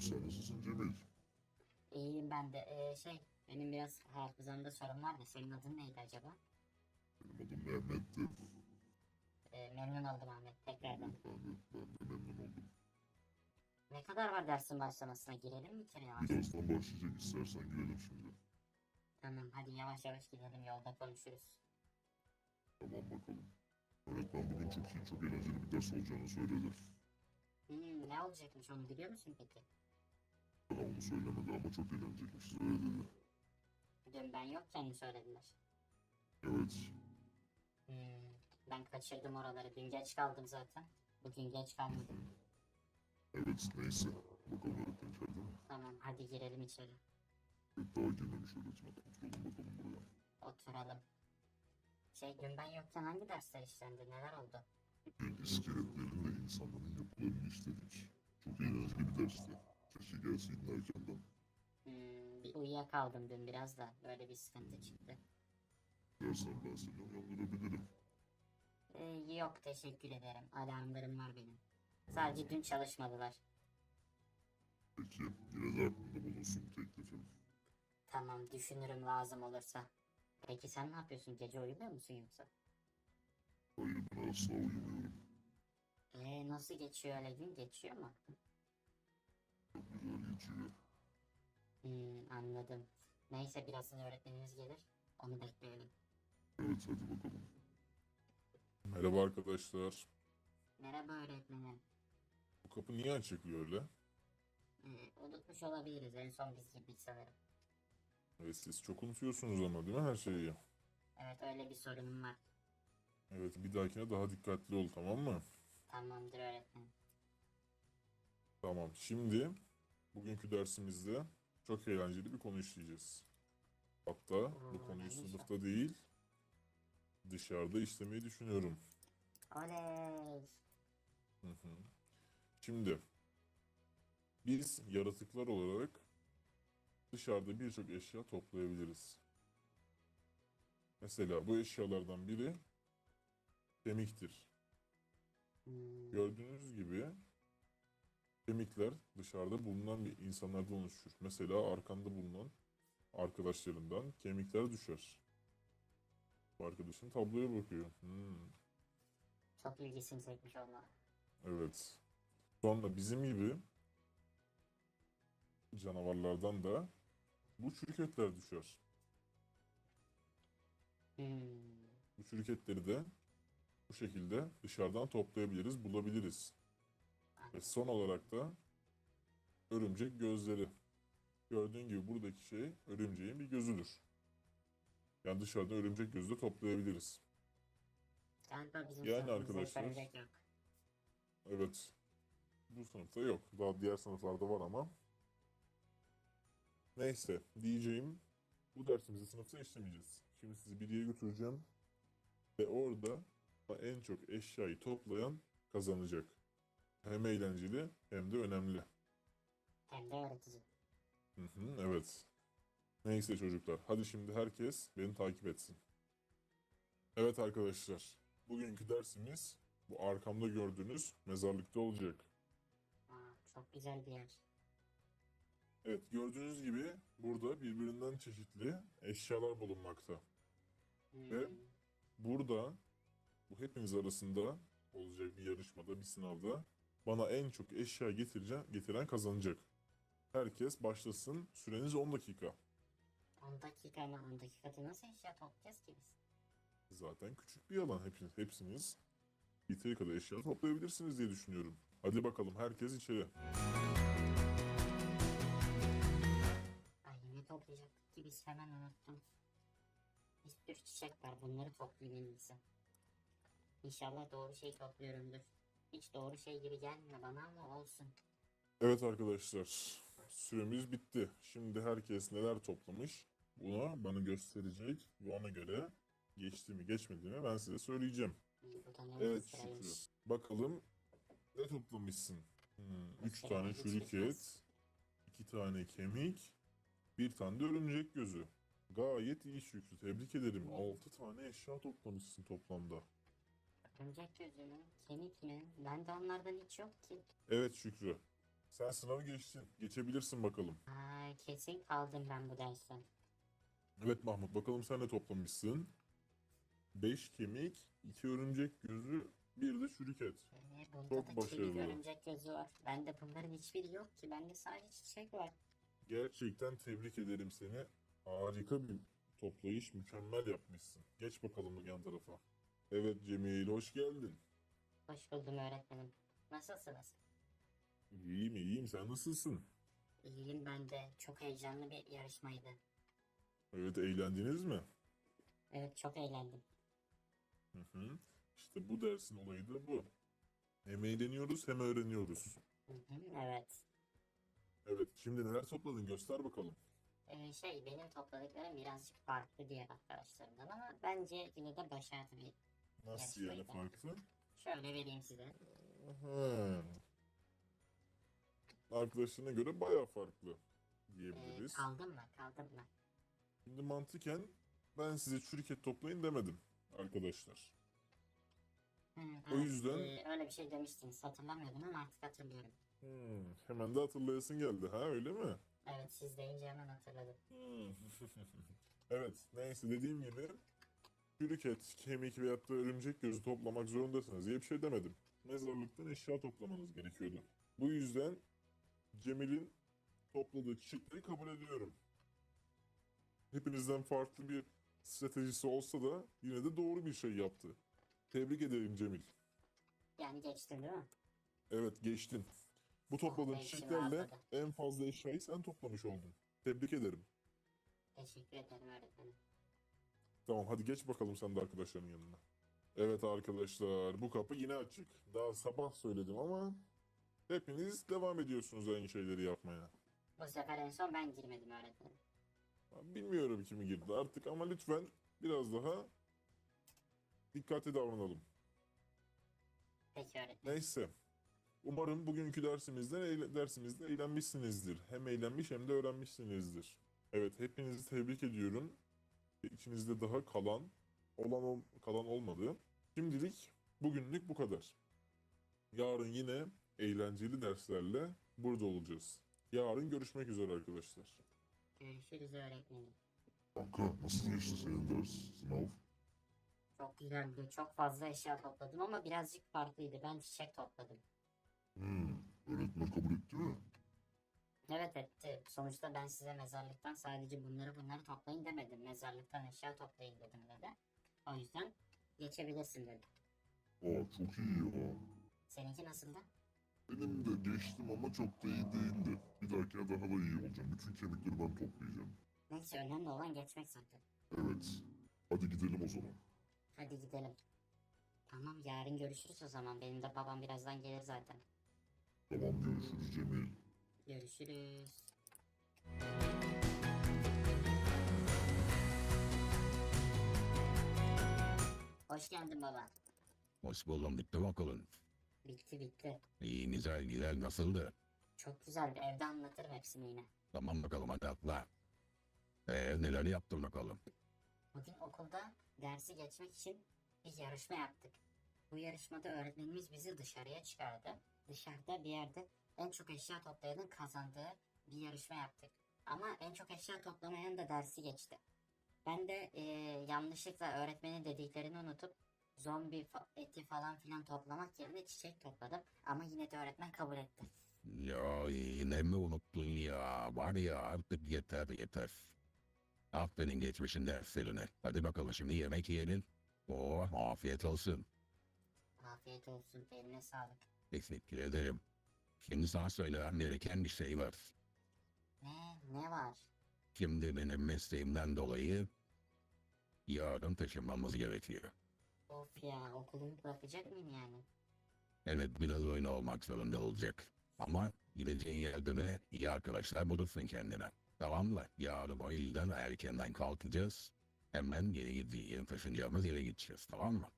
İyiyim sen nasılsın Cemil? İyiyim ben de. Ee, şey, benim biraz hafızamda sorun var da senin adın neydi acaba? Benim adım Mehmet'ti. Ee, memnun oldum Ahmet tekrardan. Ben de, ben de memnun oldum. Ne kadar var dersin başlamasına girelim mi içeri yavaş? Birazdan başlayacak istersen girelim şimdi. Tamam hadi yavaş yavaş gidelim yolda konuşuruz. Tamam bakalım. Öğretmen bugün çok iyi, çok eğlenceli bir ders olacağını söyledi. Hmm, ne olacakmış onu biliyor musun peki? Onu söylemedi ama çok eğlenecekmiş öyle dedi. Dün ben yokken mi söylediler? Evet. Hmm, ben kaçırdım oraları. Dün geç kaldım zaten. Bugün geç kalmadım. Evet neyse. Bakalım öğretmen içeride mi? Tamam hadi girelim içeri. Evet daha girmemiş öğretmen. Oturalım bakalım buraya. Oturalım. Şey dün ben yokken hangi dersler işlendi? Neler oldu? Bugün iskeletlerin ve insanların yapılarını işledik. Çok eğlenceli bir dersti. Keşke gelseydin erkenden. Hmm, bir uyuyakaldım dün biraz da. Böyle bir sıkıntı çıktı. Dersen ben seni uyandırabilirim. Ee, yok teşekkür ederim. Alarmlarım var benim. Sadece dün çalışmadılar. Peki yine de aklında bulunsun teklifim. Tamam düşünürüm lazım olursa. Peki sen ne yapıyorsun? Gece uyumuyor musun yoksa? Hayır ben asla uyumuyorum. Ee, nasıl geçiyor öyle gün? Geçiyor mu? Güzel geçiyor. Hmm, anladım. Neyse birazdan öğretmenimiz gelir. Onu bekleyelim. Evet hadi bakalım. Merhaba arkadaşlar. Merhaba öğretmenim. Bu kapı niye açık öyle? Ee, unutmuş olabiliriz. En son biz gibi sanırım. Evet siz çok unutuyorsunuz ama değil mi her şeyi? Evet öyle bir sorunum var. Evet bir dahakine daha dikkatli ol tamam mı? Tamamdır öğretmenim. Tamam şimdi bugünkü dersimizde çok eğlenceli bir konu işleyeceğiz. Hatta bu konuyu sınıfta değil dışarıda işlemeyi düşünüyorum. Oley! Hı hı. Şimdi biz yaratıklar olarak dışarıda birçok eşya toplayabiliriz. Mesela bu eşyalardan biri kemiktir. Hmm, Gördüğünüz gibi kemikler dışarıda bulunan bir insanlardan oluşur. Mesela arkanda bulunan arkadaşlarından kemikler düşer. Bu arkadaşın tabloya bakıyor. Hmm, çok ilgisini çekmiş olma. evet. Sonra bizim gibi canavarlardan da bu çürük etler düşer. Hmm, Bu çürük etleri de bu şekilde dışarıdan toplayabiliriz, bulabiliriz. Ve son olarak da örümcek gözleri. Gördüğün gibi buradaki şey örümceğin bir gözüdür. Yani dışarıdan örümcek gözü de toplayabiliriz. galiba bizim Yani arkadaşlar- yok. Evet. Bu sınıfta yok. Daha diğer sınıflarda var ama. Neyse diyeceğim bu dersimizi sınıfta işlemeyeceğiz. Şimdi sizi bir yere götüreceğim. Ve orada en çok eşyayı toplayan kazanacak. Hem eğlenceli hem de önemli. Hem de öğretici. Hı hı, evet. Neyse çocuklar, hadi şimdi herkes beni takip etsin. Evet arkadaşlar, bugünkü dersimiz bu arkamda gördüğünüz mezarlıkta olacak. Aa, çok güzel bir yer. Evet, gördüğünüz gibi burada birbirinden çeşitli eşyalar bulunmakta. Hmm, Ve- Burada, bu hepimiz arasında olacak bir yarışmada, bir sınavda bana en çok eşya getireceğim, getiren kazanacak. Herkes başlasın, süreniz 10 dakika. 10 dakika mı? 10 dakikada nasıl eşya toplayacağız ki biz? Zaten küçük bir alan hepiniz, hepsiniz. Yeteri kadar eşya toplayabilirsiniz diye düşünüyorum. Hadi bakalım herkes içeri. Ay ne toplayacaktık ki biz hemen unuttum. Bir sürü çiçek var bunları toplayayım en iyisi. İnşallah doğru şey topluyorumdur. Hiç doğru şey gibi gelmiyor bana ama olsun. Evet arkadaşlar, süremiz bitti. Şimdi herkes neler toplamış bunu bana gösterecek ve ona göre geçti mi geçmedi mi ben size söyleyeceğim. Evet. Şükrü. Bakalım ne toplamışsın? Hmm, üç tane çürük et, iki tane kemik, bir tane de örümcek gözü. Gayet iyi Şükrü, tebrik ederim. Altı tane eşya toplamışsın toplamda. Örümcek gözü mü? Kemik mi? Bende onlardan hiç yok ki. Evet Şükrü. Sen sınavı geçtin. Geçebilirsin bakalım. Aa, kesin kaldım ben bu dersten. Evet Mahmut bakalım sen ne toplamışsın? 5 kemik, 2 örümcek gözü, bir de çürük et. Ee, bunda Çok da başarılı. görümcek gözü var. Bende bunların hiçbiri yok ki. Bende sadece çiçek var. Gerçekten tebrik ederim seni. Harika bir toplayış, mükemmel yapmışsın. Geç bakalım yan tarafa. Evet Cemil, hoş geldin. Hoş buldum öğretmenim. Nasılsınız? İyiyim, iyiyim. Sen nasılsın? İyiyim ben de. Çok heyecanlı bir yarışmaydı. Evet, eğlendiniz mi? Evet çok eğlendim. Hı hı. İşte bu dersin olayı da bu. Hem eğleniyoruz hem öğreniyoruz. Hı hı, evet. Evet, şimdi neler topladın göster bakalım. Ee, şey benim topladıklarım birazcık farklı diğer arkadaşlarımdan ama bence yine de başardım. Nasıl yani farklı? Şöyle vereyim size. Hı. Arkadaşlarına göre baya farklı Ee, diyebiliriz. kaldım mı? Kaldım mı? Şimdi mantıken ben size çürük et toplayın demedim arkadaşlar. Hı, O evet, yüzden- ee, öyle bir şey demiştiniz. Hatırlamıyordum ama artık hatırlıyorum. Hmm, hemen de hatırlayasın geldi ha öyle mi? Evet siz deyince hemen hatırladım. Evet neyse dediğim gibi çürük et, kemik veyahut da örümcek gözü toplamak zorundasınız diye bir şey demedim. Mezarlıktan eşya toplamanız gerekiyordu. Bu yüzden Cemil'in topladığı çiçekleri kabul ediyorum. Hepinizden farklı bir stratejisi olsa da yine de doğru bir şey yaptı. Tebrik ederim Cemil. Yani geçtin değil mi? Evet geçtin. Bu topladığın be, içim çiçeklerle en fazla eşyayı sen toplamış oldun. Tebrik ederim. Teşekkür ederim öğretmenim. Tamam hadi geç bakalım sen de arkadaşların yanına. Evet arkadaşlar bu kapı yine açık. Daha sabah söyledim ama hepiniz devam ediyorsunuz aynı şeyleri yapmaya. Bu sefer en son ben girmedim öğretmenim. Bilmiyorum kimi girdi artık ama lütfen biraz daha dikkatli davranalım. Peki öğretmenim. Neyse. Umarım bugünkü dersimizden eğle- dersimizde eğlenmişsinizdir. Hem eğlenmiş hem de öğrenmişsinizdir. Evet, hepinizi tebrik ediyorum. İçinizde daha kalan, olan ol- kalan olmadı. Şimdilik bugünlük bu kadar. Yarın yine eğlenceli derslerle burada olacağız. Yarın görüşmek üzere arkadaşlar. Görüşürüz öğretmenim. Kanka nasıl geçti senin ders, sınav? Çok güzeldi. Çok fazla eşya topladım ama birazcık farklıydı. Ben çiçek topladım. Hmm, öğretmen kabul etti mi? Evet etti. Sonuçta ben size mezarlıktan sadece bunları bunları toplayın demedim. Mezarlıktan eşya toplayın dedim dedi. O yüzden geçebilirsin dedi. Aa çok iyi ya. Seninki nasıldı? Benim de geçtim ama çok da iyi değildi. Bir dahakine daha da iyi olacağım. Bütün kemikleri ben toplayacağım. Neyse önemli olan geçmek zaten. Evet. Hadi gidelim o zaman. Hadi gidelim. Tamam yarın görüşürüz o zaman. Benim de babam birazdan gelir zaten. Tamam görüşürüz Cemil. Görüşürüz. Hoş geldin baba. Hoş buldum bitti bakalım. Bitti bitti. İyi güzel güzel nasıldı? Çok güzeldi. Evde anlatırım hepsini yine. Tamam bakalım hadi atla. Ee, neler yaptın bakalım? Bugün okulda dersi geçmek için bir yarışma yaptık. Bu yarışmada öğretmenimiz bizi dışarıya çıkardı. Dışarıda bir yerde en çok eşya toplayanın kazandığı bir yarışma yaptık. Ama en çok eşya toplamayan da dersi geçti. Ben de eee, yanlışlıkla öğretmenin dediklerini unutup zombi fa- eti falan filan toplamak yerine çiçek topladım. Ama yine de öğretmen kabul etti. Ya yine mi unuttun ya? Var ya artık yeter yeter. Aferin geçmişin derslerine. Hadi bakalım şimdi yemek yiyelim. Oo afiyet olsun. Afiyet olsun, eline sağlık. Teşekkür ederim. Şimdi sana söylemem gereken bir şey var. Ne, ne var? Şimdi benim mesleğimden dolayı yarın taşınmamız gerekiyor. Of ya, okulumu bırakacak mıyım yani? Evet biraz oyun olmak zorunda olacak. Ama gideceğin yerde de iyi arkadaşlar bulursun kendine. Tamam mı? Yarın o yüzden erkenden kalkacağız. Hemen yeni gideceğin taşınacağımız yere gideceğiz tamam mı?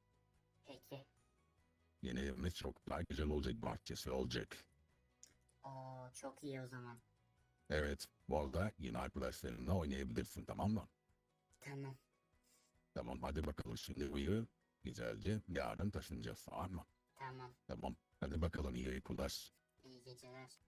Peki. Yeni evimiz çok daha güzel olacak bahçesi olacak. Oo, çok iyi o zaman. Evet orada yine arkadaşlarınla oynayabilirsin tamam mı? Tamam. Tamam hadi bakalım şimdi uyu. Güzelce yarın taşınacağız tamam mı? Tamam. Tamam hadi bakalım iyi uykular. İyi geceler.